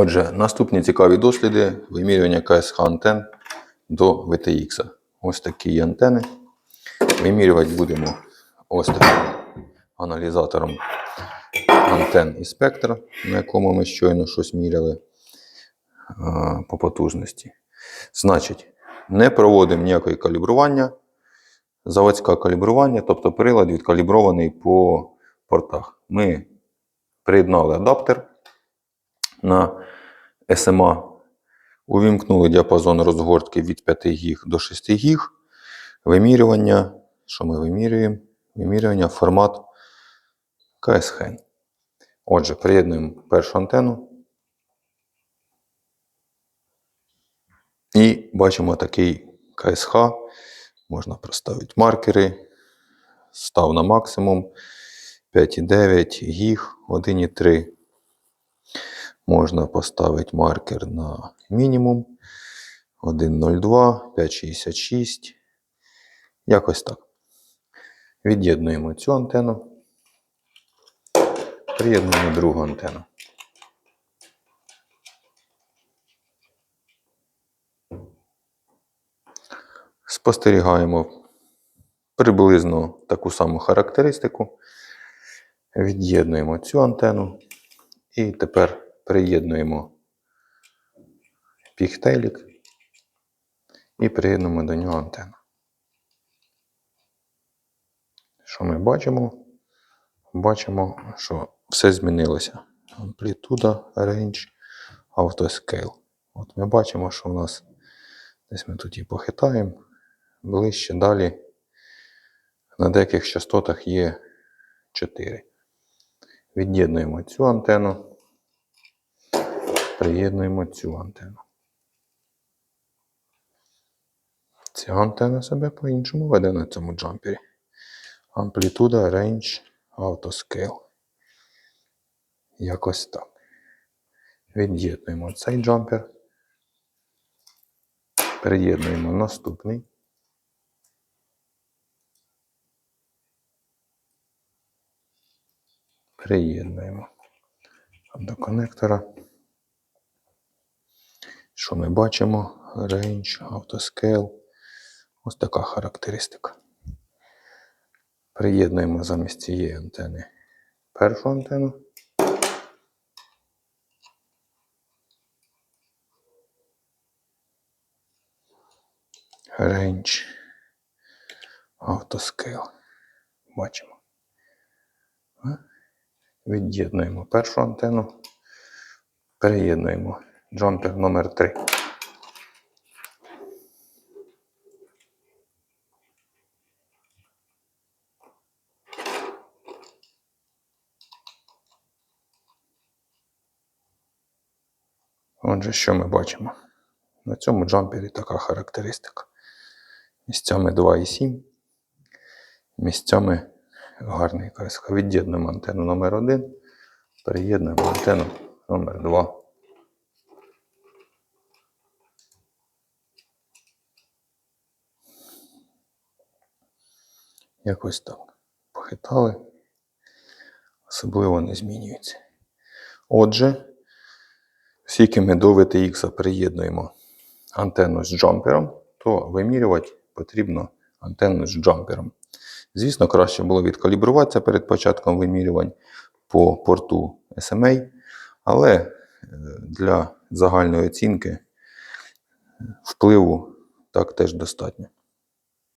Отже, наступні цікаві досліди вимірювання КСХ антен до VTX. Ось такі антени. Вимірювати будемо ось таким аналізатором антен і спектра, на якому ми щойно щось міряли по потужності. Значить, не проводимо ніякої калібрування. Заводське калібрування, тобто прилад відкалібрований по портах. Ми приєднали адаптер на SMA, увімкнули діапазон розгортки від 5 гіг до 6 гіг. Вимірювання, що ми вимірюємо? Вимірювання формат КСХ. Отже, приєднуємо першу антенну. І бачимо такий КСХ. Можна проставити маркери. Став на максимум 5,9 гіг, 1,3. Можна поставити маркер на мінімум 1,02, 5,66. Якось так. Від'єднуємо цю антенну. Приєднуємо другу антенну. Спостерігаємо приблизно таку саму характеристику. Від'єднуємо цю антенну. І тепер приєднуємо піхтелік і приєднуємо до нього антенну. Що ми бачимо? Бачимо, що все змінилося. Амплітуда, range, автоскейл. От ми бачимо, що у нас десь ми тут її похитаємо. Ближче далі на деяких частотах є 4. Від'єднуємо цю антенну, приєднуємо цю антенну. Ця антенна себе по-іншому веде на цьому джампері. Амплітуда, range, автоскейл. Якось так. Від'єднуємо цей джампер. Приєднуємо наступний. Приєднуємо до конектора. Що ми бачимо? Range, автоскейл. Ось така характеристика. Приєднуємо замість цієї антени першу антенну. Range, автоскейл. Бачимо. Від'єднуємо першу антенну. Переєднуємо джампер номер 3. Отже, що ми бачимо? На цьому джампері така характеристика. Місцями 2,7. Місцями гарний КСХ. Від'єднуємо антенну номер 1 переєднуємо антенну номер 2 Якось так. Похитали. Особливо не змінюється. Отже, оскільки ми до VTX приєднуємо антенну з джампером, то вимірювати потрібно антенну з джампером. Звісно, краще було відкалібруватися перед початком вимірювань по порту SMA, але е, для загальної оцінки впливу так теж достатньо.